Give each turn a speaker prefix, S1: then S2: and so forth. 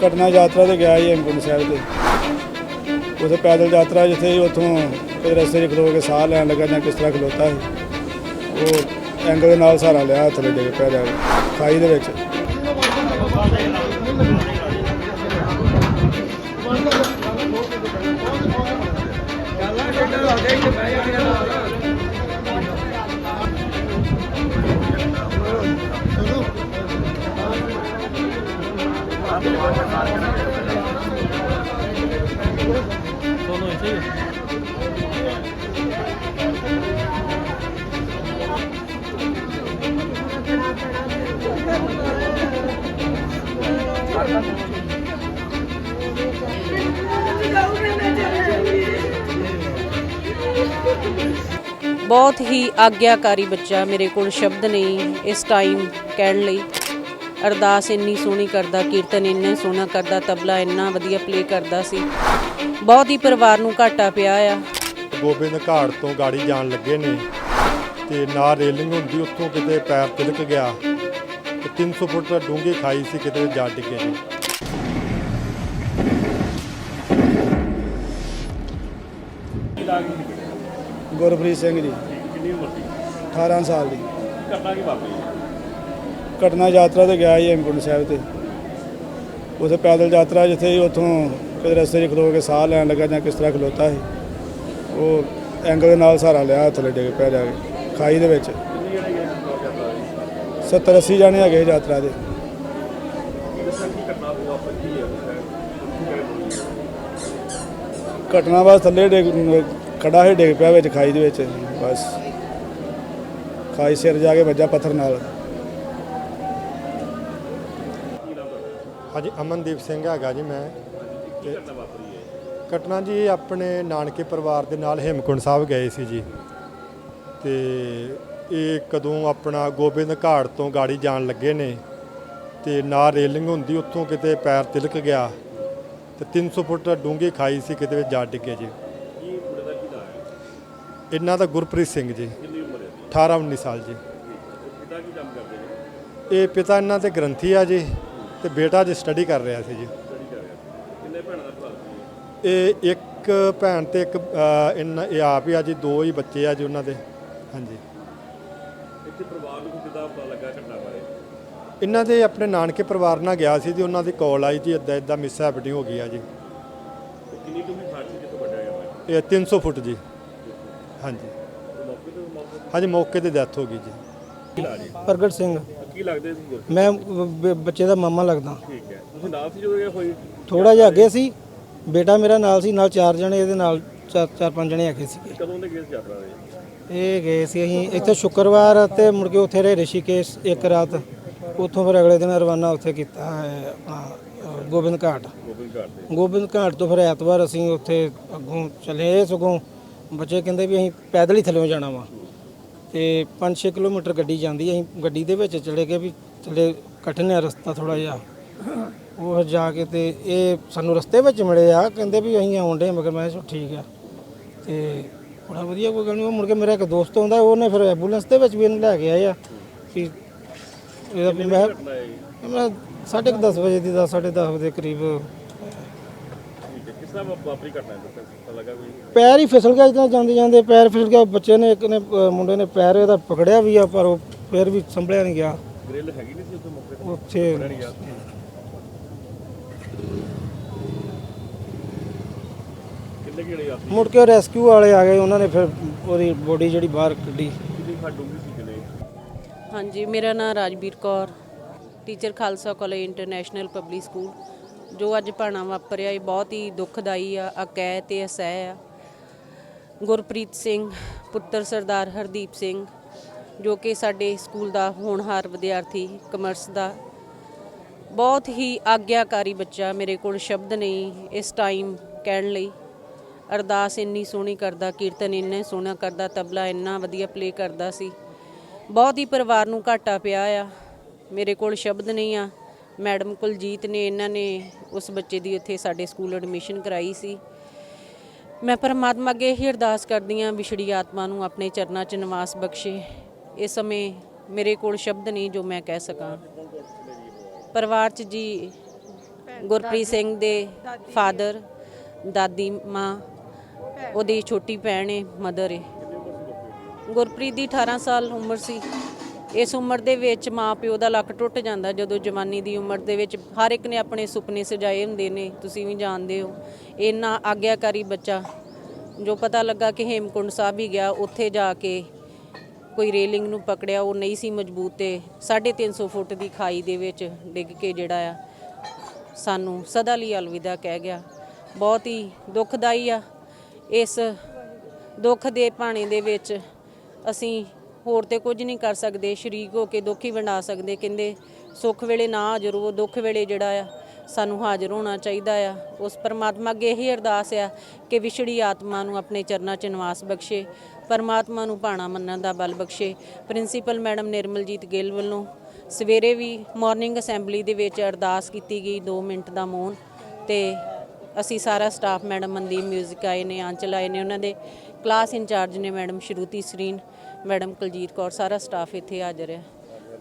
S1: ਘਟਨਾ ਯਾਤਰਾ ਤੇ ਗਿਆ ਸੀ ਹੇਮਕੁੰਟ ਸਾਹਿਬ ਤੇ। ਉਥੇ ਪੈਦਲ ਯਾਤਰਾ ਜਿੱਥੇ ਸੀ, ਉੱਥੋਂ ਰਸਤੇ 'ਚ ਖਲੋ ਕੇ ਸਾਹ ਲੈਣ ਲੱਗਾ ਜਾਂ ਕਿਸ ਤਰ੍ਹਾਂ ਖਲੋਤਾ ਸੀ। ਉਹ ਐਂਗਲ ਦੇ ਨਾਲ ਸਹਾਰਾ ਲਿਆ ਥੱਲੇ ਡਿੱਗ ਪਿਆ ਜਾ ਖਾਈ ਦੇ ਵਿੱਚ।
S2: ਬਹੁਤ ਹੀ ਆਗਿਆਕਾਰੀ ਬੱਚਾ ਮੇਰੇ ਕੋਲ ਸ਼ਬਦ ਨਹੀਂ ਇਸ ਟਾਈਮ ਕਹਿਣ ਲਈ। ਅਰਦਾਸ ਇੰਨੀ ਸੋਹਣੀ ਕਰਦਾ, ਕੀਰਤਨ ਇੰਨਾ ਸੋਹਣਾ ਕਰਦਾ, ਤਬਲਾ ਇੰਨਾ ਵਧੀਆ ਪਲੇ ਕਰਦਾ ਸੀ। ਬਹੁਤ ਹੀ ਪਰਿਵਾਰ ਨੂੰ ਘਾਟਾ ਪਿਆ ਆ।
S3: ਗੋਬਿੰਦ ਘਾਟ ਤੋਂ ਗਾੜੀ ਜਾਣ ਲੱਗੇ ਨੇ ਤੇ ਨਾ ਰੇਲਿੰਗ ਹੁੰਦੀ, ਉੱਥੋਂ ਕਿਤੇ ਪੈਰ ਤਿਲਕ ਗਿਆ। 300 ਫੁੱਟ ਡੂੰਘੀ ਖਾਈ ਸੀ ਕਿਤੇ ਜਾ ਡਿੱਗੇ ਜੀ
S1: ਗੁਰਪ੍ਰੀਤ ਸਿੰਘ ਜੀ।
S4: ਕਿੰਨੀ ਉਮਰ ਸੀ?
S1: 18 ਸਾਲ ਦੀ।
S4: ਘਟਨਾ ਕੀ ਵਾਪਰੀ?
S1: ਘਟਨਾ ਯਾਤਰਾ ਤੇ ਗਿਆ ਸੀ ਹੇਮਕੁੰਟ ਸਾਹਿਬ ਤੇ। ਉਥੇ ਪੈਦਲ ਯਾਤਰਾ ਜਿੱਥੇ ਸੀ ਉੱਥੋਂ ਕੋਈ ਰਸਤੇ 'ਚ ਖਲੋ ਕੇ ਸਾਹ ਲੈਣ ਲੱਗਾ ਜਾਂ ਕਿਸ ਤਰ੍ਹਾਂ ਖਲੋਤਾ ਸੀ। ਉਹ ਐਂਗਲ ਦੇ ਨਾਲ ਸਹਾਰਾ ਲਿਆ ਥੱਲੇ ਡਿੱਗ ਪਿਆ ਜਾ ਕੇ ਖਾਈ ਦੇ ਵਿੱਚ
S4: ਕਿੰਨੀ ਜਿਹੜੇ ਗਏ ਲੋਕ ਜਾਂਦਾ
S1: 70 80 ਜਾਣੇ ਹੈਗੇ ਯਾਤਰਾ ਦੇ।
S4: ਘਟਨਾ ਉਹ
S1: ਬਸ ਥੱਲੇ ਡਿੱਗ, ਖੜਾ ਹੀ ਡਿੱਗ ਪਿਆ ਵਿੱਚ ਖਾਈ ਦੇ ਵਿੱਚ, ਬਸ। ਖਾਈ ਸਿਰ ਜਾ ਕੇ ਵੱਜਾ ਪੱਥਰ ਨਾਲ।
S3: ਹਾਂਜੀ, ਅਮਨਦੀਪ ਸਿੰਘ ਹੈਗਾ ਜੀ ਮੈਂ।
S4: ਘਟਨਾ
S3: ਜੀ ਆਪਣੇ ਨਾਨਕੇ ਪਰਿਵਾਰ ਦੇ ਨਾਲ ਹੇਮਕੁੰਟ ਸਾਹਿਬ ਗਏ ਸੀ ਜੀ। ਤੇ ਇਹ ਕਦੋਂ ਆਪਣਾ ਗੋਬਿੰਦ ਘਾਟ ਤੋਂ ਗਾੜੀ ਜਾਣ ਲੱਗੇ ਨੇ ਤੇ ਨਾ ਰੇਲਿੰਗ ਹੁੰਦੀ ਉੱਥੋਂ ਕਿਤੇ ਪੈਰ ਤਿਲਕ ਗਿਆ ਤੇ 300 ਫੁੱਟ ਡੂੰਘੀ ਖਾਈ ਸੀ ਕਿਤੇ ਜਾ ਡਿੱਗੇ ਜੀ। ਇਹਨਾਂ ਦਾ ਗੁਰਪ੍ਰੀਤ ਸਿੰਘ ਜੀ।
S4: ਕਿੰਨੀ ਉਮਰ ਹੈ?
S3: 18 19 ਸਾਲ ਜੀ।
S4: ਉਹ ਪਿਤਾ ਕੀ ਕੰਮ ਕਰਦੇ ਨੇ?
S3: ਇਹ ਪਿਤਾ ਇਹਨਾਂ ਦੇ ਗ੍ਰੰਥੀ ਆ ਜੀ ਤੇ ਬੇਟਾ ਜੀ ਸਟੱਡੀ ਕਰ ਰਿਹਾ ਸੀ ਜੀ।
S4: ਕਿੰਨੇ ਭੈਣਾਂ ਦਾ ਭਰਾ
S3: ਇਹ ਇੱਕ ਭੈਣ ਤੇ ਇੱਕ ਇਹਨਾਂ ਇਹ ਆਪ ਹੀ ਆ ਜੀ ਦੋ ਹੀ ਬੱਚੇ ਆ ਜੀ ਉਹਨਾਂ ਦੇ। ਹਾਂਜੀ।
S4: ਇੱਥੇ ਪਰਿਵਾਰ ਨੂੰ ਕਿਦਾਂ ਪਤਾ ਲੱਗਾ ਘਟਨਾ ਬਾਰੇ?
S3: ਇਹਨਾਂ ਦੇ ਆਪਣੇ ਨਾਨਕੇ ਪਰਿਵਾਰ ਨਾਲ ਗਿਆ ਸੀ ਜੀ ਉਹਨਾਂ ਦੀ ਕਾਲ ਆਈ ਜੀ ਇਦਾਂ ਇਦਾਂ ਮਿਸ ਹੈਪਨਿੰਗ ਹੋ ਗਈ ਆ ਜੀ।
S4: ਤੇ ਕਿੰਨੀ ਡੂੰਘੀ ਖਾਟ ਸੀ ਜਿੱਥੋਂ ਵੱਢਿਆ ਗਿਆ
S3: ਇਹ 300 ਫੁੱਟ ਜੀ। ਹਾਂਜੀ।
S4: ਤੇ ਮੌਕੇ ਤੇ? ਮੌਕੇ
S3: ਹਾਂਜੀ ਮੌਕੇ ਤੇ ਡੈਥ ਹੋ ਗਈ ਜੀ।
S4: ਕੀ ਲਾ ਜੀ?
S5: ਪ੍ਰਗਟ ਸਿੰਘ।
S4: ਕੀ ਲੱਗਦੇ ਸੀ ਗੁਰ
S5: ਮੈਂ ਬ- ਬ- ਬੱਚੇ ਦਾ ਮਾਮਾ ਲੱਗਦਾ।
S4: ਠੀਕ ਹੈ। ਤੁਸੀਂ ਨਾਲ ਸੀ ਜਦੋਂ ਇਹ ਹੋਈ?
S5: ਥੋੜਾ ਜਿਹਾ ਅੱਗੇ ਸੀ। ਬੇਟਾ ਮੇਰਾ ਨਾਲ ਸੀ ਨਾਲ ਚਾਰ ਜਣੇ ਇਹਦੇ ਨਾਲ ਚਾਰ ਚਾਰ ਪੰਜ ਜਣੇ ਹੈਗੇ ਸੀਗੇ।
S4: ਕਦੋਂ ਦੇ ਗਏ ਸੀ ਯਾਤਰਾ ਦੇ
S5: ਇਹ ਗਏ ਸੀ ਅਸੀਂ ਇੱਥੇ ਸ਼ੁੱਕਰਵਾਰ ਤੇ ਮੁੜ ਕੇ ਉੱਥੇ ਰਹੇ ਰਿਸ਼ੀਕੇਸ਼ ਇੱਕ ਰਾਤ। ਉੱਥੋਂ ਫਿਰ ਅਗਲੇ ਦਿਨ ਰਵਾਨਾ ਉੱਥੇ ਕੀਤਾ ਹੈ ਆਪਣਾ ਅ, ਗੋਬਿੰਦ ਘਾਟ।
S4: ਗੋਬਿੰਦ ਘਾਟ ਤੇ।
S5: ਗੋਬਿੰਦ ਘਾਟ ਤੋਂ ਫਿਰ ਐਤਵਾਰ ਅਸੀਂ ਉੱਥੇ ਅੱਗੋਂ ਚਲੇ ਸਗੋਂ। ਬੱਚੇ ਕਹਿੰਦੇ ਵੀ ਅਸੀਂ ਪੈਦਲ ਹੀ ਥੱਲੇ ਜਾਣਾ ਵਾ। ਤੇ 5-6 ਕਿਲੋਮੀਟਰ ਗੱਡੀ ਜਾਂਦੀ ਅਸੀਂ ਗੱਡੀ ਦੇ ਵਿੱਚ ਚਲੇ ਗਏ ਵੀ ਥੱਲੇ ਕਠਿਨ ਹੈ ਰਸਤਾ ਥੋੜਾ ਜਿਹਾ। ਉਹ ਫਿਰ ਜਾ ਕੇ ਤੇ ਇਹ ਸਾਨੂੰ ਰਸਤੇ ਵਿੱਚ ਮਿਲੇ ਆ ਕਹਿੰਦੇ ਵੀ ਅਸੀਂ ਆਉਂਦੇ ਮਗਰ ਮੈਂ ਕਿਹਾ ਠੀਕ ਆ। ਤੇ ਬੜਾ ਵਧੀਆ ਕੋਈ ਗੱਲ ਨਹੀਂ ਉਹ ਮੁੜ ਕੇ ਮੇਰਾ ਇੱਕ ਦੋਸਤ ਆਉਂਦਾ ਉਹਨੇ ਫਿਰ ਐਂਬੂਲੈਂਸ ਦੇ ਵਿੱਚ ਵੀ ਇਹਨੂੰ ਲੈ ਕੇ ਆਏ ਆ ਵੀ ਇਹਦਾ ਵੀ ਮੈਂ। ਮੈਂ ਸਾਢੇ ਕੁ ਦਸ ਵਜੇ ਦੀ ਦਸ ਸਾਢੇ ਦਸ ਵਜੇ ਦੇ ਕਰੀਬ।
S4: ਠੀਕ ਹੈ ਕਿਸ ਤਰ੍ਹਾਂ ਵਾ- ਵਾਪਰੀ ਘਟਨਾ ਹੈ ਦੱਸੋ ਪਤਾ ਲੱਗਾ ਕੋਈ?
S5: ਪੈਰ ਹੀ ਫਿਸਲ ਗਿਆ ਜਿੱਦਾਂ ਜਾਂਦੇ ਜਾਂਦੇ ਪੈਰ ਫਿਸਲ ਗਿਆ ਬੱਚੇ ਨੇ ਇੱਕ ਨੇ ਅ, ਮੁੰਡੇ ਨੇ ਪੈਰ ਇਹਦਾ ਪਕੜਿਆ ਵੀ ਆ ਪਰ ਉਹ ਫਿਰ ਵੀ ਸੰਭਲਿਆ ਨਹੀਂ ਗਿਆ।
S4: ਗ੍ਰਿਲ ਹੈਗੀ ਨਹੀਂ ਸੀ ਉੱਥੇ ਮੌਕੇ ਤੇ?
S5: ਉੱਥੇ
S4: ਨਹੀਂ ਗਿਆ ਕਿੰਨੇ ਕਿਹੜੇ ਯਾਤਰੀ
S5: ਮੁੜ ਕੇ ਰੈਸਕਿਊ ਵਾਲੇ ਆ ਗਏ ਉਹਨਾਂ ਨੇ ਫਿਰ ਉਹਦੀ ਬੋਡੀ ਜਿਹੜੀ ਬਾਹਰ ਕੱਢੀ।
S4: ਕਿੰਨੀ ਸੀ
S2: ਹਾਂਜੀ ਮੇਰਾ ਨਾਮ Rajveer Kaur teacher Khalsa college international public school. ਜੋ ਅੱਜ ਭਾਣਾ ਵਾਪਰਿਆ ਇਹ ਬਹੁਤ ਹੀ ਦੁਖਦਾਈ ਆ ਅਕੈ ਤੇ ਅਸਹਿ ਆ। ਗੁਰਪ੍ਰੀਤ ਸਿੰਘ ਪੁੱਤਰ ਸਰਦਾਰ ਹਰਦੀਪ ਸਿੰਘ ਜੋ ਕਿ ਸਾਡੇ ਸਕੂਲ ਦਾ ਹੋਣਹਾਰ ਵਿਦਿਆਰਥੀ ਕਮਰਸ ਦਾ। ਬਹੁਤ ਹੀ ਆਗਿਆਕਾਰੀ ਬੱਚਾ ਮੇਰੇ ਕੋਲ ਸ਼ਬਦ ਨਹੀਂ ਇਸ ਟਾਈਮ ਕਹਿਣ ਲਈ। ਅਰਦਾਸ ਇੰਨੀ ਸੋਹਣੀ ਕਰਦਾ ਕੀਰਤਨ ਇੰਨਾ ਸੋਹਣਾ ਕਰਦਾ ਤਬਲਾ ਇੰਨਾ ਵਧੀਆ ਪਲੇ ਕਰਦਾ ਸੀ। ਬਹੁਤ ਹੀ ਪਰਿਵਾਰ ਨੂੰ ਘਾਟਾ ਪਿਆ ਆ। ਮੇਰੇ ਕੋਲ ਸ਼ਬਦ ਨਹੀਂ ਆ। ਮੈਡਮ ਕੁਲਜੀਤ ਨੇ ਇਹਨਾਂ ਨੇ ਉਸ ਬੱਚੇ ਦੀ ਉੱਥੇ ਸਾਡੇ ਸਕੂਲ ਐਡਮਿਸ਼ਨ ਕਰਾਈ ਸੀ। ਮੈਂ ਪਰਮਾਤਮਾ ਅੱਗੇ ਹੀ ਅਰਦਾਸ ਕਰਦੀ ਹਾਂ ਵਿਛੜੀ ਆਤਮਾ ਨੂੰ ਆਪਣੇ ਚਰਨਾਂ 'ਚ ਨਿਵਾਸ ਬਖਸ਼ੇ। ਇਸ ਸਮੇਂ ਮੇਰੇ ਕੋਲ ਸ਼ਬਦ ਨਹੀਂ ਜੋ ਮੈਂ ਕਹਿ ਸਕਾਂ। ਪਰਿਵਾਰ 'ਚ ਜੀ ਗੁਰਪ੍ਰੀਤ ਸਿੰਘ ਦੇ ਫਾਦਰ ਦਾਦੀ ਮਾਂ ਉਹਦੀ ਛੋਟੀ ਭੈਣ ਏ ਮਦਰ ਏ। ਗੁਰਪ੍ਰੀਤ ਦੀ 18 ਸਾਲ ਉਮਰ ਸੀ। ਇਸ ਉਮਰ ਦੇ ਵਿੱਚ ਮਾਂ ਪਿਓ ਦਾ ਲੱਕ ਟੁੱਟ ਜਾਂਦਾ ਜਦੋਂ ਜਵਾਨੀ ਦੀ ਉਮਰ ਦੇ ਵਿੱਚ ਹਰ ਇੱਕ ਨੇ ਆਪਣੇ ਸੁਪਨੇ ਸਜਾਏ ਹੁੰਦੇ ਨੇ, ਤੁਸੀਂ ਵੀ ਜਾਣਦੇ ਹੋ। ਇੰਨਾ ਆਗਿਆਕਾਰੀ ਬੱਚਾ, ਜੋ ਪਤਾ ਲੱਗਾ ਕਿ ਹੇਮਕੁੰਡ ਸਾਹਿਬ ਹੀ ਗਿਆ, ਉੱਥੇ ਜਾ ਕੇ ਕੋਈ ਰੇਲਿੰਗ ਨੂੰ ਪਕੜਿਆ, ਉਹ ਨਹੀਂ ਸੀ ਮਜ਼ਬੂਤ ਤੇ 350 ਫੁੱਟ ਦੀ ਖਾਈ ਦੇ ਵਿੱਚ ਡਿੱਗ ਕੇ ਜਿਹੜਾ ਆ, ਸਾਨੂੰ ਸਦਾ ਲਈ ਅਲਵਿਦਾ ਕਹਿ ਗਿਆ। ਬਹੁਤ ਹੀ ਦੁਖਦਾਈ ਆ। ਇਸ ਦੁੱਖ ਦੇ ਪਾਣੀ ਦੇ ਵਿੱਚ ਅਸੀਂ ਹੋਰ ਤੇ ਕੁਝ ਨਹੀਂ ਕਰ ਸਕਦੇ, ਸ਼ਰੀਕ ਹੋ ਕੇ ਦੁੱਖ ਹੀ ਵੰਡਾ ਸਕਦੇ। ਕਹਿੰਦੇ, ਸੁੱਖ ਵੇਲੇ ਨਾ ਹਾਜ਼ਰ ਹੋ ਦੁੱਖ ਵੇਲੇ ਜਿਹੜਾ ਆ, ਸਾਨੂੰ ਹਾਜ਼ਰ ਹੋਣਾ ਚਾਹੀਦਾ ਆ। ਉਸ ਪਰਮਾਤਮਾ ਅੱਗੇ ਇਹੀ ਅਰਦਾਸ ਆ ਕਿ ਵਿਛੜੀ ਆਤਮਾ ਨੂੰ ਆਪਣੇ ਚਰਨਾਂ 'ਚ ਨਿਵਾਸ ਬਖਸ਼ੇ, ਪਰਮਾਤਮਾ ਨੂੰ ਭਾਣਾ ਮੰਨਣ ਦਾ ਬਲ ਬਖਸ਼ੇ। ਪ੍ਰਿੰਸੀਪਲ ਮੈਡਮ ਨਿਰਮਲਜੀਤ ਗਿੱਲ ਵੱਲੋਂ ਸਵੇਰੇ ਵੀ ਮਾਰਨਿੰਗ ਅਸੈਂਬਲੀ ਦੇ ਵਿੱਚ ਅਰਦਾਸ ਕੀਤੀ ਗਈ 2 ਮਿੰਟ ਦਾ ਮੌਨ ਤੇ ਅਸੀਂ ਸਾਰਾ ਸਟਾਫ ਮੈਡਮ ਮਨਦੀਪ ਮਿਊਜ਼ਿਕ ਆਏ ਨੇ ਆਂਚਲ ਆਏ ਨੇ, ਉਹਨਾਂ ਦੇ ਕਲਾਸ ਇੰਚਾਰਜ ਨੇ ਮੈਡਮ ਸ਼ਰੂਤੀ ਸਰੀਨ ਮੈਡਮ ਕੁਲਜੀਤ ਕੌਰ, ਸਾਰਾ ਸਟਾਫ ਇੱਥੇ ਹਾਜ਼ਰ ਹੈ।